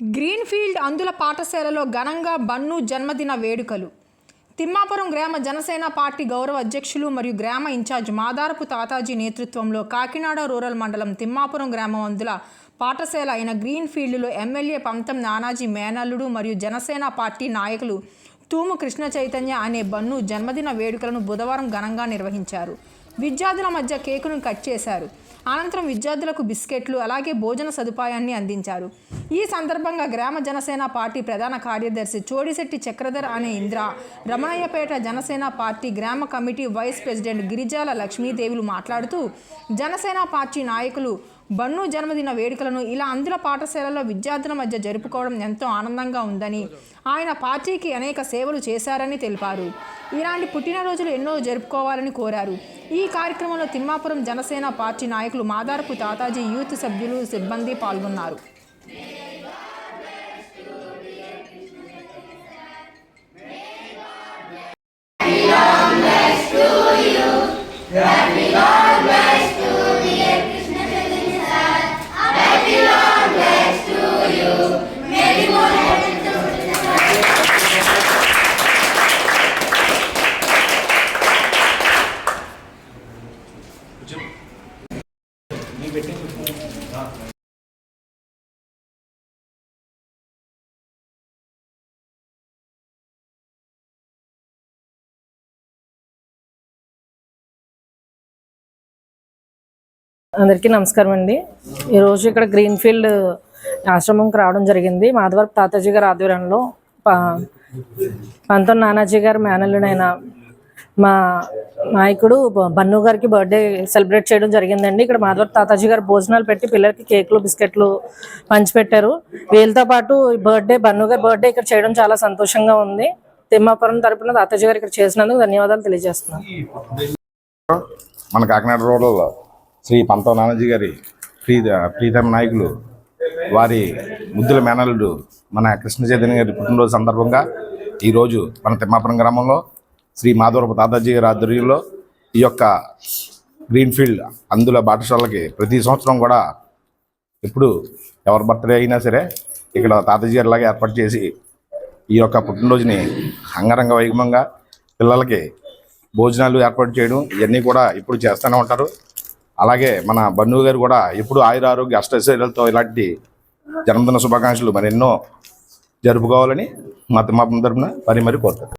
Greenfield అందుల పాఠశాలలో ఘనంగా బన్ను జన్మదిన వేడుకలు. తిమ్మాపురం గ్రామ జనసేన పార్టీ గౌరవ అధ్యక్షులు మరియు గ్రామ ఇన్ఛార్జ్ మాదారపు తాతాజీ నేతృత్వంలో కాకినాడ రూరల్ మండలం తిమ్మాపురం గ్రామం అందుల పాఠశాల అయిన గ్రీన్ఫీల్డ్లో ఎమ్మెల్యే పంతం నానాజీ మేనల్లుడు మరియు జనసేన పార్టీ నాయకులు తూము కృష్ణ చైతన్య అనే బన్ను జన్మదిన వేడుకలను బుధవారం ఘనంగా నిర్వహించారు. విద్యార్థుల మధ్య కేకును కట్ చేశారు. అనంతరం విద్యార్థులకు బిస్కెట్లు అలాగే భోజన సదుపాయాన్ని అందించారు. ఈ సందర్భంగా గ్రామ జనసేన పార్టీ ప్రధాన కార్యదర్శి చోడిశెట్టి చక్రధర్ అనే ఇంద్ర రమణయ్యపేట జనసేన పార్టీ గ్రామ committee vice president Girijala Lakshmidevulu మాట్లాడుతూ జనసేన పార్టీ నాయకులు బన్ను జన్మదిన వేడుకలను ఇలా అందుల పాఠశాలలో విద్యార్థుల మధ్య జరుపుకోవడం ఎంతో ఆనందంగా ఉందని ఆయన పార్టీకి అనేక సేవలు చేశారని తెలిపారు. ఇలాంటి పుట్టినరోజులు ఎన్నో జరుపుకోవాలని కోరారు. ఈ కార్యక్రమంలో తిమ్మాపురం జనసేన పార్టీ నాయకులు మాదారపు తాతాజీ యూత్ సభ్యులు సిబ్బంది పాల్గొన్నారు. అందరికీ నమస్కారం అండి. ఈరోజు ఇక్కడ గ్రీన్ఫీల్డ్ ఆశ్రమంకి రావడం జరిగింది. మాధవరపు తాతాజీ గారి ఆధ్వర్యంలో పంతం నానాజీ గారి మేనల్లుడైన మా నాయకుడు బ- బన్ను గారికి బర్త్డే సెలబ్రేట్ చేయడం జరిగిందండి. ఇక్కడ మాధవర్ తాతాజీ గారు భోజనాలు పెట్టి పిల్లలకి కేకులు బిస్కెట్లు పంచిపెట్టారు వీళ్ళతో పాటు బర్త్డే బన్ను గారి బర్త్డే ఇక్కడ చేయడం చాలా సంతోషంగా ఉంది. తిమ్మాపురం తరపున తాతాజీ గారు ఇక్కడ చేసినందుకు ధన్యవాదాలు తెలియజేస్తున్నాను మన కాకినాడ రోడ్లలో శ్రీ పంతో నానాజీ గారి ప్రీత ప్రీతమ నాయకులు వారి ముద్దుల మేనల్లుడు మన కృష్ణ చైతన్య గారి పుట్టినరోజు సందర్భంగా ఈరోజు మన తిమ్మాపురం గ్రామంలో శ్రీ మాధవరపు తాతాజీ గారి ఆధ్వర్యంలో ఈ యొక్క గ్రీన్ఫీల్డ్ అందుల పాఠశాలకి ప్రతి సంవత్సరం కూడా ఎప్పుడు ఎవరి బర్త్డే అయినా సరే ఇక్కడ తాతాజీ గారి లాగా ఏర్పాటు చేసి ఈ యొక్క పుట్టినరోజుని అంగరంగ వైభవంగా పిల్లలకి భోజనాలు ఏర్పాటు చేయడం ఇవన్నీ కూడా ఇప్పుడు చేస్తూనే ఉంటారు. అలాగే మన బన్ను గారు కూడా ఎప్పుడు ఆయుర ఆరోగ్య అష్టైశ్వర్యాలతో ఇలాంటి జన్మదిన శుభాకాంక్షలు మరి ఎన్నో జరుపుకోవాలని మా తిమ్మాపం తరపున మరి మరి కోరుతారు.